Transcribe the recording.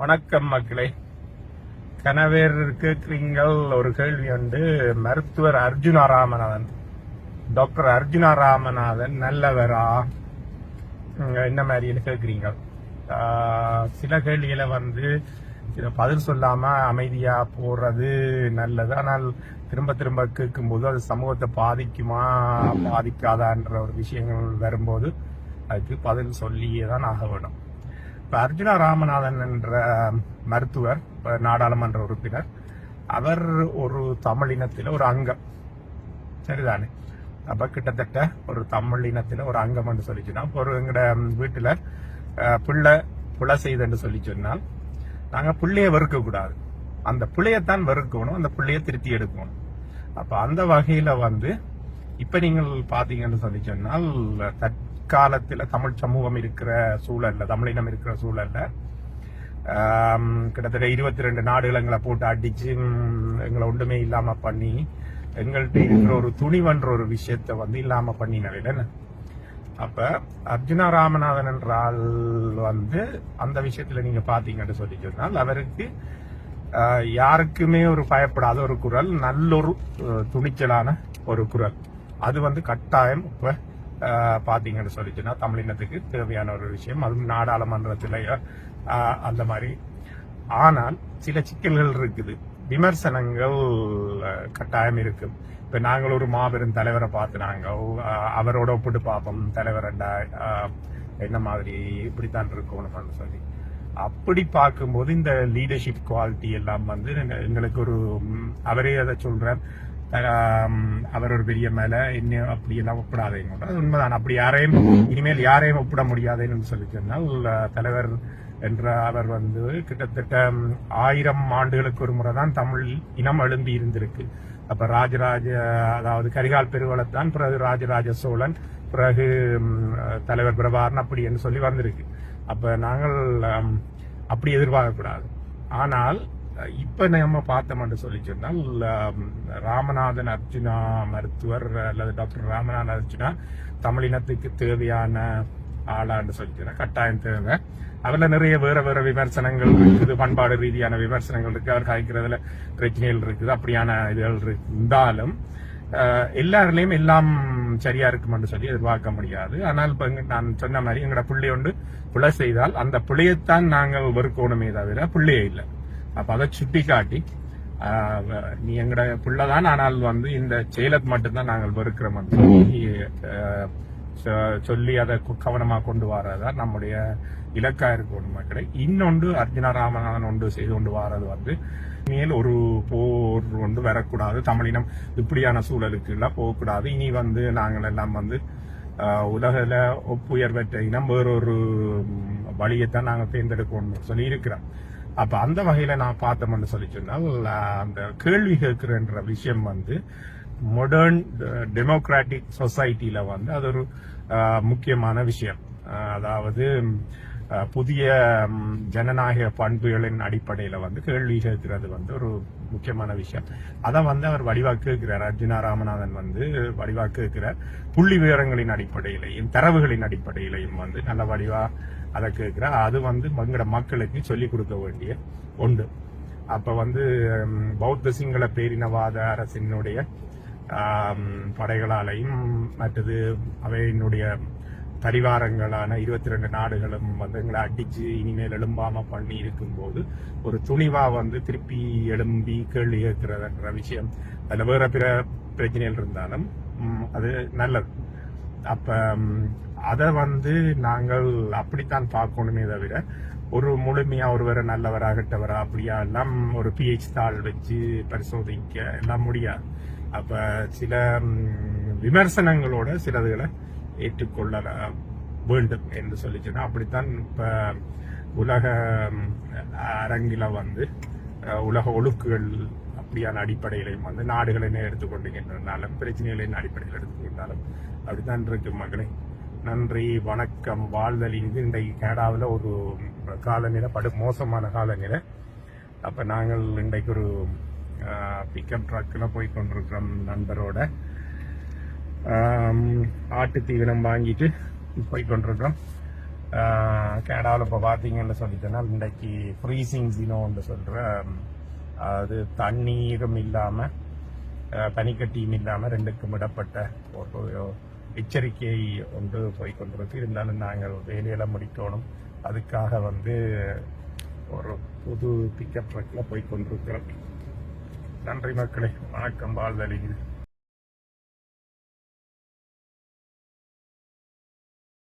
வணக்கம் மக்களே. கனவேர் கேட்குறீங்கள் ஒரு கேள்வி வந்து மருத்துவர் அர்ஜுனா ராமநாதன் டாக்டர் அர்ஜுனா ராமநாதன் நல்லவரா என்ன மாதிரின்னு கேட்குறீங்க. சில கேள்விகளை வந்து இதை பதில் சொல்லாம அமைதியா போறது நல்லது. ஆனால் திரும்ப திரும்ப கேட்கும்போது அது சமூகத்தை பாதிக்குமா பாதிக்காதான்ற ஒரு விஷயங்கள் வரும்போது அதுக்கு பதில் சொல்லியே தான் ஆக வேணும். இப்போ அர்ஜுனா ராமநாதன் என்ற மருத்துவர் நாடாளுமன்ற உறுப்பினர். அவர் ஒரு தமிழினத்தில் ஒரு அங்கம். சரிதானே? அப்போ கிட்டத்தட்ட ஒரு தமிழ் இனத்தில் ஒரு அங்கம் என்று சொல்லி சொன்னால் ஒரு எங்கட வீட்டில் பிள்ளை புல செய்துன்னு சொல்லி சொன்னால் நாங்கள் பிள்ளையை வெறுக்கக்கூடாது. அந்த பிள்ளையத்தான் வெறுக்கணும் அந்த பிள்ளையை திருத்தி எடுக்கணும். அப்போ அந்த வகையில் வந்து இப்போ நீங்கள் பார்த்தீங்கன்னு சொல்லி சொன்னால் தற்காலத்துல தமிழ் சமூகம் இருக்கிற சூழல்ல தமிழினம் இருக்கிற சூழல்ல கிட்டத்தட்ட இருபத்தி ரெண்டு நாடுகள் எங்களை போட்டு அடிச்சு எங்களை ஒன்றுமே இல்லாம பண்ணி எங்கள்கிட்ட இருக்கிற ஒரு துணிவன்ற ஒரு விஷயத்த வந்து இல்லாம பண்ணினவில்லை அப்ப அர்ஜுனா ராமநாதன் என்ற ஆள் வந்து அந்த விஷயத்துல நீங்க பாத்தீங்கன்னு சொல்லி சொன்னால் அவருக்கு யாருக்குமே ஒரு பயப்படாத ஒரு குரல் நல்லொரு துணிச்சலான ஒரு குரல். அது வந்து கட்டாயம் இப்ப பார்த்தீங்கன்னு சொல்லிச்சுன்னா தமிழினத்துக்கு தேவையான ஒரு விஷயம். அதுவும் நாடாளுமன்றத்திலேயோ அந்த மாதிரி. ஆனால் சில சிக்கல்கள் இருக்குது. விமர்சனங்கள் கட்டாயம் இருக்கும். இப்போ நாங்கள் ஒரு மாபெரும் தலைவரை பார்த்துனாங்க அவரோட ஒப்பிட்டு பார்ப்போம். தலைவர் என்ன மாதிரி இப்படித்தான் இருக்கணும்னு சொல்லி. அப்படி பார்க்கும்போது இந்த லீடர்ஷிப் குவாலிட்டி எல்லாம் வந்து எங்களுக்கு ஒரு அவரே அதை சொல்றார். அவர் ஒரு பெரிய மேல என்ன அப்படி எல்லாம் ஒப்பிடாதீங்க அது உண்மைதான். அப்படி யாரையும் இனிமேல் யாரையும் ஒப்பிட முடியாதுன்னு சொல்லி சொன்னால் தலைவர் என்ற அவர் வந்து கிட்டத்தட்ட ஆயிரம் ஆண்டுகளுக்கு ஒரு முறை தான் தமிழ் இனம் எழும்பி இருந்திருக்கு. அப்ப ராஜராஜ அதாவது கரிகால் பெருவளத்தான் பிறகு ராஜராஜ சோழன் பிறகு தலைவர் பிரபாரன் அப்படி என்று சொல்லி வந்திருக்கு. அப்ப நாங்கள் அப்படி எதிர்பார்க்க கூடாது ஆனால் இப்ப நம்ம பார்த்தோம்னு சொல்லி சொன்னால் ராமநாதன் அர்ஜுனா மருத்துவர் அல்லது டாக்டர் ராமநாதன் அர்ஜுனா தமிழினத்துக்கு தேவையான ஆளான்னு சொல்லி சொன்னா கட்டாயம் தேவை அதுல நிறைய வேற வேற விமர்சனங்கள் இருக்குது பண்பாடு ரீதியான விமர்சனங்கள் இருக்கு அவர் காய்க்கிறதுல பிரச்சனைகள் இருக்குது அப்படியான இதுகள் இருந்தாலும் அஹ், எல்லாம் சரியா இருக்கும்னு சொல்லி எதிர்பார்க்க முடியாது. ஆனால் இப்ப நான் சொன்ன மாதிரி எங்களோட பிள்ளை ஒன்று பிழை செய்தால் அந்த பிள்ளையைத்தான் நாங்கள் வெறுக்கணுமே தவிர பிள்ளையே இல்லை. அப்ப அதை சுட்டி காட்டி நீ எங்கட பிள்ளைதான் ஆனால் வந்து இந்த செயலை மட்டும்தான் நாங்கள் வெறுக்கிறோம் சொல்லி, அதை கவனமா கொண்டு வரதா நம்முடைய இலக்கா இருக்கணும் மக்களை. இன்னொன்று அர்ஜுனா ராமநாதன் ஒன்று செய்து கொண்டு வாரது வந்து மேல் ஒரு போர் ஒன்று வரக்கூடாது. தமிழினம் இப்படியான சூழலுக்கு எல்லாம் போகக்கூடாது. இனி வந்து நாங்கள் எல்லாம் வந்து உலகில ஒப்புயர்வற்ற இனம் வேறொரு வழியைத்தான் நாங்கள் தேர்ந்தெடுக்கணும்னு சொல்லி இருக்கிறோம். அப்ப அந்த வகையில நான் பார்த்தோம்னு சொல்லி சொன்னால் அந்த கேள்வி கேட்கிறன்ற விஷயம் வந்து மொடர்ன் டெமோக்ராட்டிக் சொசைட்டில வந்து அது ஒரு uh, முக்கியமான விஷயம். Uh, அதாவது uh, புதிய um, ஜனநாயக பண்புகளின் அடிப்படையில வந்து கேள்வி கேட்கிறது வந்து ஒரு முக்கியமான விஷயம். அதை வந்து அவர் வடிவாக்கு இருக்கிறார் அர்ஜுனா ராமநாதன் வந்து வடிவாக்கு இருக்கிறார் புள்ளி விவரங்களின் அடிப்படையிலையும் தரவுகளின் அடிப்படையிலையும் வந்து நல்ல வடிவா அதை கேட்கிறார். அது வந்து எங்கட மக்களுக்கு சொல்லிக் கொடுக்க வேண்டிய ஒன்று. அப்ப வந்து பௌத்த சிங்கள பேரினவாத அரசினுடைய படைகளாலையும் மற்றது அவையினுடைய பரிவாரங்களான இருபத்தி ரெண்டு நாடுகளும் வந்து எங்களை அடிச்சு இனிமேல் எழும்பாம பண்ணி இருக்கும்போது ஒரு துணிவா வந்து திருப்பி எழும்பி கேள்வி கேட்கிறதுன்ற விஷயம். அதில் வேற பிற பிரச்சனைகள் இருந்தாலும் அது நல்லது. அப்ப அதை வந்து நாங்கள் அப்படித்தான் பார்க்கணுமே தவிர ஒரு முழுமையா ஒருவரை நல்லவரா கெட்டவரா அப்படியா எல்லாம் ஒரு பிஹெச் தாள் வச்சு பரிசோதிக்க எல்லாம் முடியாது. அப்ப சில விமர்சனங்களோட சிலதுகளை ஏற்றுக்கொள்ள வேண்டும் என்று சொல்லிச்சுன்னா அப்படித்தான் இப்போ உலக அரங்கில வந்து உலக ஒழுக்குகள் அப்படியான அடிப்படையிலையும் வந்து நாடுகளை எடுத்துக்கொண்டிருக்கின்றனாலும் பிரச்சனைகளின் அடிப்படையில் எடுத்துக்கொண்டாலும் அப்படித்தான் இருக்கு மகளே நன்றி வணக்கம் வாழ்தல். இது இன்றைக்கு கனடாவில் ஒரு காலநிலை படு மோசமான காலநிலை. அப்போ நாங்கள் இன்றைக்கு ஒரு பிக்கப் ட்ரக்கில் போய் கொண்டிருக்கிறோம் நண்பரோட. ஆட்டு தீவனம் வாங்கிட்டு போய் கொண்டிருக்கிறோம். கனடாவில் இப்போ பார்த்தீங்கன்னு சொல்லிட்டேன்னா இன்றைக்கு ஃப்ரீசிங் தினம்னு சொல்கிற அது தண்ணீரும் இல்லாமல் பனிக்கட்டியும் இல்லாமல் ரெண்டுக்கும் இடப்பட்ட ஒரு எச்சரிக்கை ஒன்று போய் கொண்டிருக்கு. இருந்தாலும் நாங்கள் வேலையெல்லாம் முடிக்கணும் அதுக்காக வந்து ஒரு புது பிக்கப் ட்ரக்கில் போய் கொண்டிருக்கிறோம். நன்றி மக்களே வணக்கம் வாழ்தளிக்குது